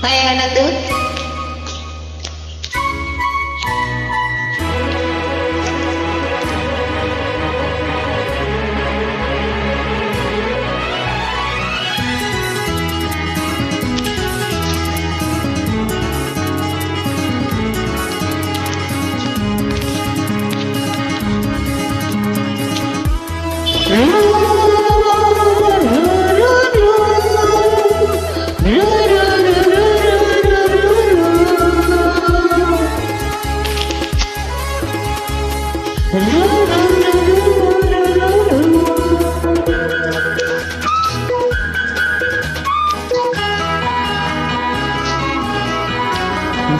Kaya na to,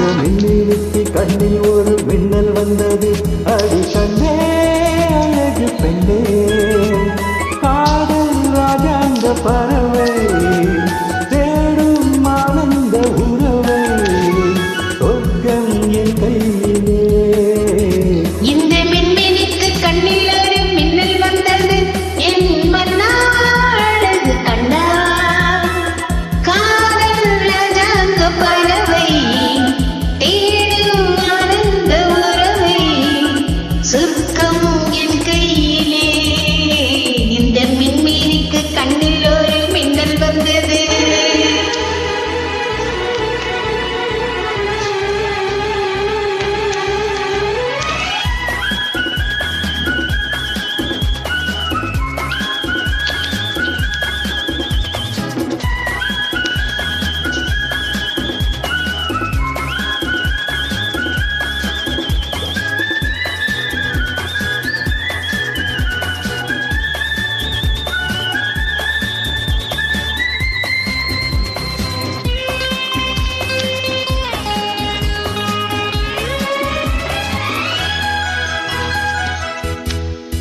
அந்த மின்னி விட்டி கண்ணில் ஒரு மின்னல் வந்தது. அடி கண்ணே அழகு பெண்ணே. காதல் ராஜா பறவை.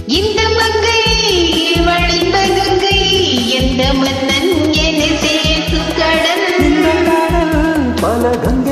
இந்த மங்கை வழிந்த கங்கை எந்த மன்னன் என சேர்த்து கடல் பல கங்கை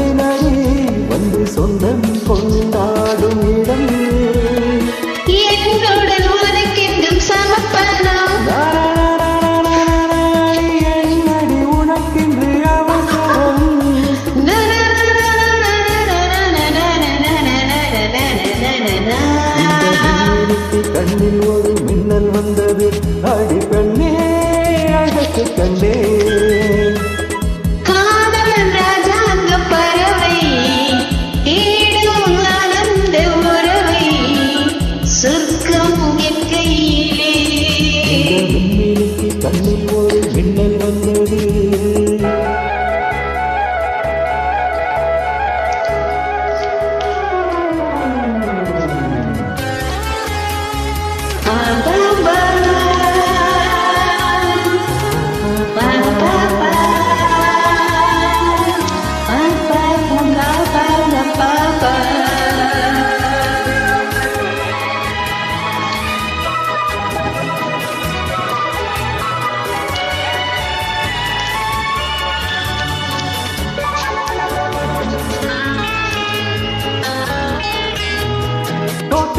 கண்டே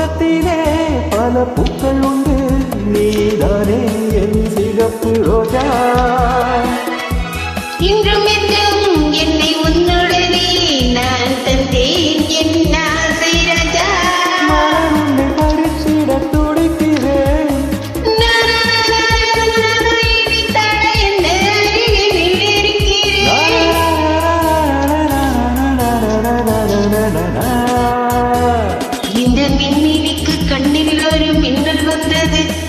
மரத்திலே பல பூக்கள் உண்டு. நீதானே என் Cuídate.